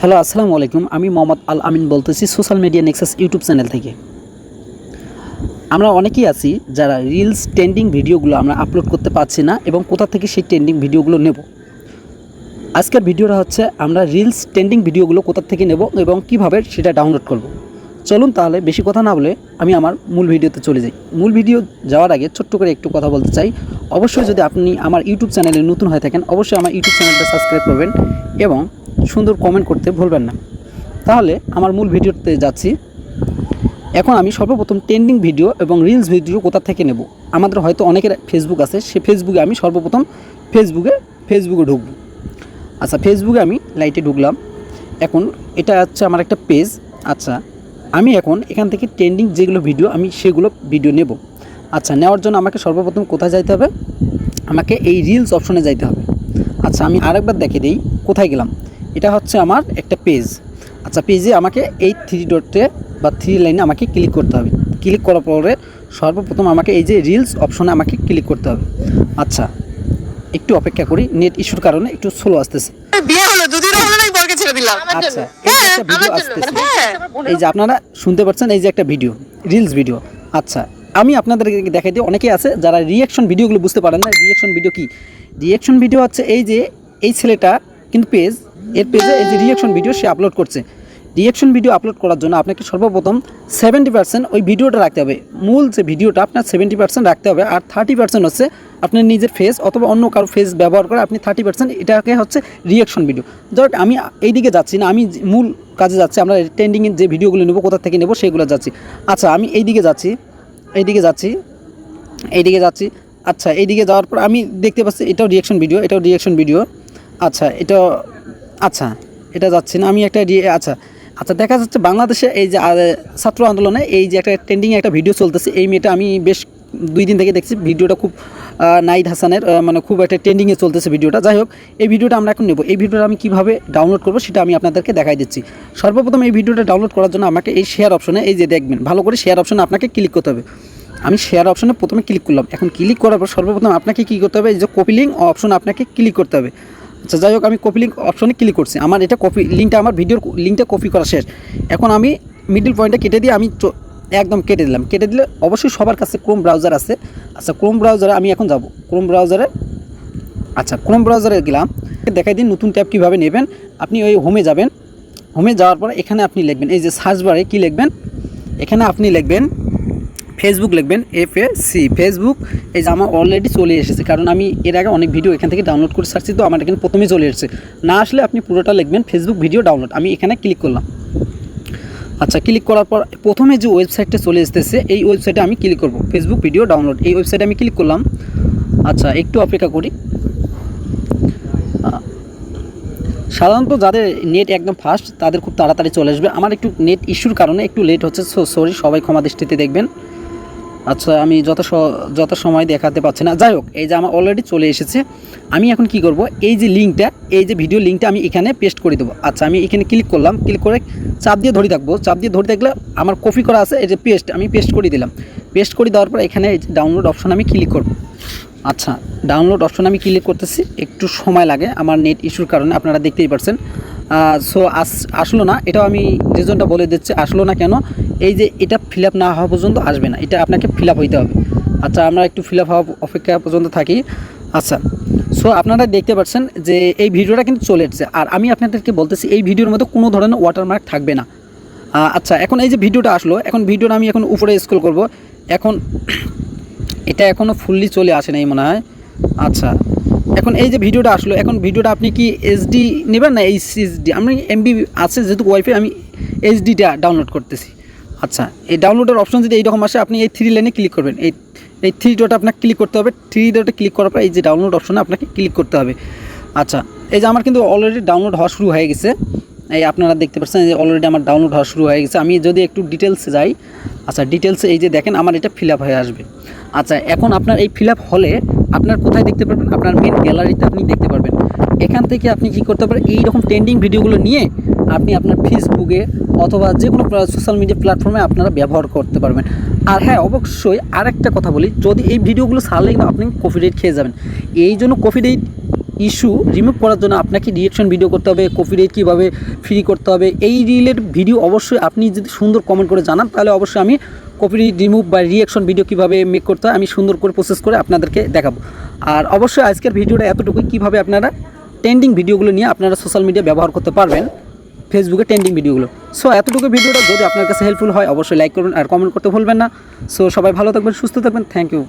Hello, আসসালামু আলাইকুম। আমি মোহাম্মদ আল আমিন বলতেছি social media Nexus YouTube channel থেকে। আমরা অনেকেই আছি যারা রিলস ট্রেন্ডিং ভিডিওগুলো আমরা আপলোড করতে পারছি না এবং কোথা থেকে সেই ট্রেন্ডিং ভিডিওগুলো নেব। আজকের ভিডিওটা হচ্ছে আমরা রিলস ট্রেন্ডিং ভিডিওগুলো কোথা থেকে নেব এবং কীভাবে সেটা ডাউনলোড করব। চলুন তাহলে বেশি কথা না বলে আমি আমার মূল ভিডিওতে চলে যাই। মূল ভিডিও যাওয়ার আগে ছোট্ট করে একটু কথা বলতে চাই। অবশ্যই যদি আপনি আমার ইউটিউব চ্যানেলে নতুন হয়ে থাকেন, অবশ্যই আমার ইউটিউব চ্যানেলটা সাবস্ক্রাইব করবেন এবং সুন্দর কমেন্ট করতে ভুলবেন না। তাহলে আমার মূল ভিডিওতে যাচ্ছি। এখন আমি সর্বপ্রথম ট্রেন্ডিং ভিডিও এবং রিলস ভিডিও কোথা থেকে নেব? আমাদের হয়তো অনেকের ফেসবুক আছে, সে ফেসবুকে আমি সর্বপ্রথম ফেসবুকে ফেসবুকে ঢুকবো। আচ্ছা ফেসবুকে আমি লাইটে ঢুকলাম। এখন এটা হচ্ছে আমার একটা পেজ আচ্ছা আমি এখন এখান থেকে ট্রেন্ডিং যেগুলো ভিডিও আমি সেগুলো ভিডিও নেব। আচ্ছা নেওয়ার জন্য আমাকে সর্বপ্রথম কোথায় যাইতে হবে? আমাকে এই রিলস অপশনে যাইতে হবে। আচ্ছা আমি আরেকবার দেখে দিই কোথায় গেলাম। এটা হচ্ছে আমার একটা পেজ আচ্ছা পেজে আমাকে এই থ্রি ডটে বা থ্রি লাইনে আমাকে ক্লিক করতে হবে। ক্লিক করার পরে সর্বপ্রথম আমাকে এই যে রিলস অপশনে আমাকে ক্লিক করতে হবে। আচ্ছা একটু অপেক্ষা করি নেট ইস্যুর কারণে একটু স্লো আসতেছে। বিয়ে হলো দুদিন হলো না বরকে ছেড়ে দিলাম। আচ্ছা এই যে ভিডিও আসতেছে। হ্যাঁ। এই যে আপনারা শুনতে পাচ্ছেন এই যে একটা ভিডিও রিলস ভিডিও আচ্ছা আমি আপনাদেরকে দেখাই দিই অনেকেই আছে যারা রিয়াকশন ভিডিওগুলো বুঝতে পারেন না। রিয়াকশন ভিডিও কি? রিয়াকশন ভিডিও হচ্ছে এই যে এই ছেলেটা কিন্তু পেজ এর পেজে এই যে রিয়াকশন ভিডিও সে আপলোড করছে। রিয়াকশন ভিডিও আপলোড করার জন্য আপনাকে সর্বপ্রথম সেভেন্টি পার্সেন্ট ওই ভিডিওটা রাখতে হবে। মূল যে ভিডিওটা আপনার সেভেন্টি পার্সেন্ট রাখতে হবে আর থার্টি পার্সেন্ট হচ্ছে আপনার নিজের ফেস অথবা অন্য কারও ফেস ব্যবহার করে, আপনি থার্টি পার্সেন্ট এটাকে হচ্ছে রিয়াকশন ভিডিও যাক আমি এই দিকে যাচ্ছি না, আমি মূল কাজে যাচ্ছি, আমরা ট্রেন্ডিংয়ের যে ভিডিওগুলো নেব, কোথা থেকে নেব, সেগুলো যাচ্ছি। আচ্ছা আমি এই দিকে যাচ্ছি এই দিকে যাচ্ছি এই দিকে যাচ্ছি আচ্ছা এইদিকে যাওয়ার পর আমি দেখতে পাচ্ছি এটাও রিয়াকশন ভিডিও এটাও রিয়াকশন ভিডিও আচ্ছা এটা আচ্ছা এটা যাচ্ছে না। আমি একটা আচ্ছা আচ্ছা দেখা যাচ্ছে বাংলাদেশে এই যে ছাত্র আন্দোলনে এই যে একটা ট্রেন্ডিং একটা ভিডিও চলতেছে। এই মেয়েটা আমি বেশ দুই দিন থেকে দেখছি। ভিডিওটা খুব নাইদ হাসানের মানে খুব একটা ট্রেন্ডিংয়ে চলতেছে ভিডিওটা। যাই হোক, এই ভিডিওটা আমরা এখন নেব। এই ভিডিওটা আমি কীভাবে ডাউনলোড করব সেটা আমি আপনাদেরকে দেখাই দিচ্ছি। সর্বপ্রথম এই ভিডিওটা ডাউনলোড করার জন্য আমাকে এই শেয়ার অপশনে এই যে দেখবেন, ভালো করে শেয়ার অপশনে আপনাকে ক্লিক করতে হবে। আমি শেয়ার অপশনে প্রথমে ক্লিক করলাম। এখন ক্লিক করার পর সর্বপ্রথম আপনাকে কী করতে হবে? এই যে কপি লিঙ্ক অপশন আপনাকে ক্লিক করতে হবে। আচ্ছা যাই হোক, আমি কপি লিঙ্ক অপশনে ক্লিক করছি। আমার এটা কপি লিঙ্কটা আমার ভিডিওর লিঙ্কটা কপি করা শেষ। এখন আমি মিডল পয়েন্টটা কেটে দিয়ে আমি একদম কেটে দিলাম। কেটে দিলে অবশ্যই সবার কাছে ক্রোম ব্রাউজার আছে। আচ্ছা ক্রোম ব্রাউজারে আমি এখন যাব। ক্রোম ব্রাউজারে আচ্ছা ক্রোম ব্রাউজারে গেলাম। দেখাই দিন নতুন ট্যাব কীভাবে নেবেন। আপনি ওই হোমে যাবেন। হোমে যাওয়ার পর এখানে আপনি লিখবেন। এই যে সার্চ বারে কী লিখবেন? এখানে আপনি লিখবেন ফেসবুক লিখবেন এফ এ সি ফেসবুক এই যে আমার অলরেডি চলে এসেছে। কারণ আমি এর আগে অনেক ভিডিও এখান থেকে ডাউনলোড করে সারছি, তো আমার এখানে প্রথমেই চলে এসেছে। না আসলে আপনি পুরোটা লিখবেন ফেসবুক ভিডিও ডাউনলোড আমি এখানে ক্লিক করলাম। আচ্ছা ক্লিক করার পর প্রথমে যে ওয়েবসাইটটা চলে এসেছে, এই ওয়েবসাইটে আমি ক্লিক করব। ফেসবুক ভিডিও ডাউনলোড এই ওয়েবসাইটে আমি ক্লিক করলাম। আচ্ছা একটু অপেক্ষা করি। সাধারণত যাদের নেট একদম ফাস্ট তাদের খুব তাড়াতাড়ি চলে আসবে। আমার একটু নেট ইস্যুর কারণে একটু লেট হচ্ছে সরি সবাই ক্ষমা দৃষ্টিতে দেখবেন। আচ্ছা আমি যত যত সময় দেখাতে পাচ্ছি না। যাই হোক, এই যে আমার অলরেডি চলে এসেছে। আমি এখন কি করব? এই যে লিঙ্কটা এই যে ভিডিও লিঙ্কটা আমি এখানে পেস্ট করে দেবো। আচ্ছা আমি এখানে ক্লিক করলাম ক্লিক করে চাপ দিয়ে ধরে থাকব। চাপ দিয়ে ধরে থাকলে আমার কপি করা আছে, এই যে পেস্ট আমি পেস্ট করে দিলাম। পেস্ট করে দেওয়ার পর এখানে ডাউনলোড অপশন আমি ক্লিক করব। আচ্ছা ডাউনলোড অপশন আমি ক্লিক করতেছি। একটু সময় লাগে আমার নেট ইস্যুর কারণে, আপনারা দেখতেই পারছেন। সো আস, আসলো না। এটাও আমি রিজনটা বলে দিচ্ছি, আসলো না কেন? এই যে এটা ফিল আপ না হওয়া পর্যন্ত আসবে না। এটা আপনাকে ফিল আপ হইতে হবে। আচ্ছা আমরা একটু ফিল আপ হওয়া অপেক্ষা পর্যন্ত থাকি। আচ্ছা সো আপনারা দেখতে পাচ্ছেন যে এই ভিডিওটা কিন্তু চলে এসেছে। আর আমি আপনাদেরকে বলতেছি, এই ভিডিওর মধ্যে কোনো ধরনের ওয়াটারমার্ক থাকবে না। আচ্ছা এখন এই যে ভিডিওটা আসলো, এখন ভিডিওটা আমি এখন উপরে স্ক্রল করব। এখন, এটা এখনও ফুললি চলে আসে নাই মনে হয়। আচ্ছা এখন এই যে ভিডিওটা আসলো, এখন ভিডিওটা আপনি কি এইচডি নেবেন না এইচ এইচডি আমি এমবি আছে, যেহেতু ওয়াইফাই আমি এইচডিটা ডাউনলোড করতেছি। আচ্ছা এই ডাউনলোডের অপশন যদি এইরকম আসে, আপনি এই থ্রি লাইনে ক্লিক করবেন। এই এই থ্রি ডোটা আপনাকে ক্লিক করতে হবে। থ্রি ডটে ক্লিক করার পর এই যে ডাউনলোড অপশনে আপনাকে ক্লিক করতে হবে। আচ্ছা এই যে আমার কিন্তু অলরেডি ডাউনলোড হওয়া শুরু হয়ে গেছে। এই আপনারা দেখতে পাচ্ছেন যে অলরেডি আমার ডাউনলোড হওয়া শুরু হয়ে গেছে। আমি যদি একটু ডিটেলসে যাই আচ্ছা ডিটেলসে এই যে দেখেন, আমার এটা ফিল হয়ে আসবে। আচ্ছা এখন আপনার এই ফিল হলে আপনার কোথায় দেখতে পারবেন? আপনার মেন গ্যালারিতে আপনি দেখতে পারবেন। এখান থেকে আপনি কি করতে পারেন? এই রকম ট্রেন্ডিং ভিডিওগুলো নিয়ে আপনি আপনার ফেসবুকে অথবা যে কোনো সোশ্যাল মিডিয়া প্ল্যাটফর্মে আপনারা ব্যবহার করতে পারবেন। আর হ্যাঁ অবশ্যই আরেকটা কথা বলি, যদি এই ভিডিওগুলো ছাড়লে কিন্তু আপনি কপি রেট খেয়ে যাবেন। এই জন্য কপি রেট ইস্যু রিমুভ করার জন্য আপনাকে রিয়েকশন ভিডিও করতে হবে কপিরাইট কীভাবে ফ্রি করতে হবে, এই রিলের ভিডিও অবশ্যই আপনি যদি সুন্দর কমেন্ট করে জানান, তাহলে অবশ্যই আমি কপিরাইট রিমুভ বা রিয়েকশন ভিডিও কীভাবে মেক করতে হয়, আমি সুন্দর করে প্রসেস করে আপনাদেরকে দেখাবো। আর অবশ্যই আজকের ভিডিওটা এতটুকুই, কীভাবে আপনারা ট্রেন্ডিং ভিডিওগুলো নিয়ে আপনারা সোশ্যাল মিডিয়া ব্যবহার করতে পারবেন ফেসবুকে ট্রেন্ডিং ভিডিওগুলো সো এতটুকু ভিডিওটা যদি আপনার কাছে হেল্পফুল হয়, অবশ্যই লাইক করুন আর কমেন্ট করতে ভুলবেন না। সো সবাই ভালো থাকবেন, সুস্থ থাকবেন থ্যাংক ইউ